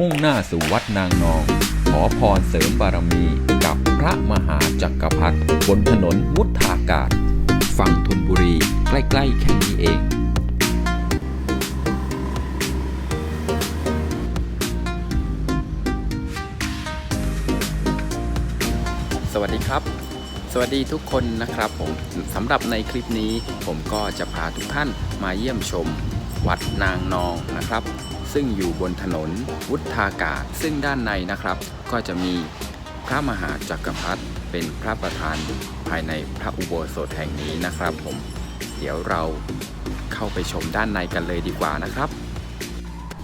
มุ่งหน้าสู่วัดนางนอง ขอพรเสริมบารมีกับพระมหาจักรพรรดิบนถนนวุฒากาศ ฝั่งธนบุรีใกล้ๆแค่นี้เองสวัสดีครับ สวัสดีทุกคนนะครับผมสำหรับในคลิปนี้ผมก็จะพาทุกท่านมาเยี่ยมชม วัดนางนองนะครับ ซึ่งอยู่บนถนนวุฒากาศ ซึ่งด้านในนะครับ ก็จะมีพระมหาจักรพรรดิเป็นพระประธานภายในพระอุโบสถแห่งนี้นะครับ ผม เดี๋ยวเราเข้าไปชมด้านในกันเลยดีกว่านะครับ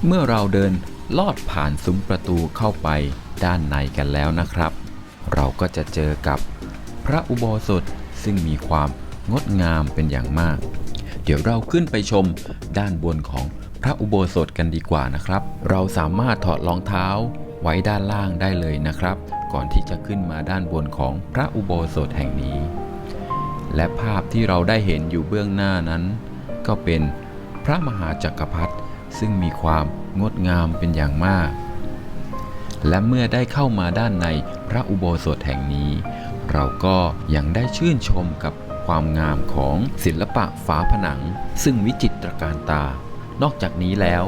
เมื่อเราเดินลอดผ่านซุ้มประตูเข้าไปด้านในกันแล้วนะครับ เราก็จะเจอกับพระอุโบสถซึ่งมีความงดงามเป็นอย่างมาก ดี๋ยวเราขึ้นไปชมด้านบนของพระอุโบสถกันดีกว่านะครับ เราสามารถถอดรองเท้าไว้ด้านล่างได้เลยนะครับ ก่อนที่จะขึ้นมาด้านบนของพระอุโบสถแห่งนี้ และภาพที่เราได้เห็นอยู่เบื้องหน้านั้น ก็เป็นพระมหาจักรพรรดิซึ่งมีความงดงามเป็นอย่างมาก และเมื่อได้เข้ามาด้านในพระอุโบสถแห่งนี้ เราก็ยังได้ชื่นชมกับ ความงามของศิลปะฝาผนัง ซึ่งวิจิตรการตา นอกจากนี้แล้ว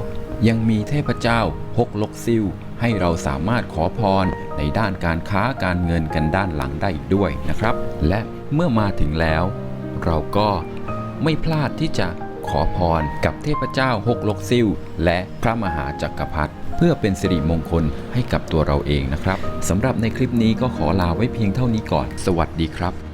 ยังมีเทพเจ้าฮกลกซิลให้เราสามารถขอพรในด้านการค้าการเงินกันด้านหลังได้อีกด้วยนะครับ และเมื่อมาถึงแล้ว เราก็ไม่พลาดที่จะขอพรกับเทพเจ้าฮกลกซิลและพระมหาจักรพรรดิเพื่อเป็นสิริมงคลให้กับตัวเราเองนะครับสำหรับในคลิปนี้ก็ขอลาไว้เพียงเท่านี้ก่อน สวัสดีครับ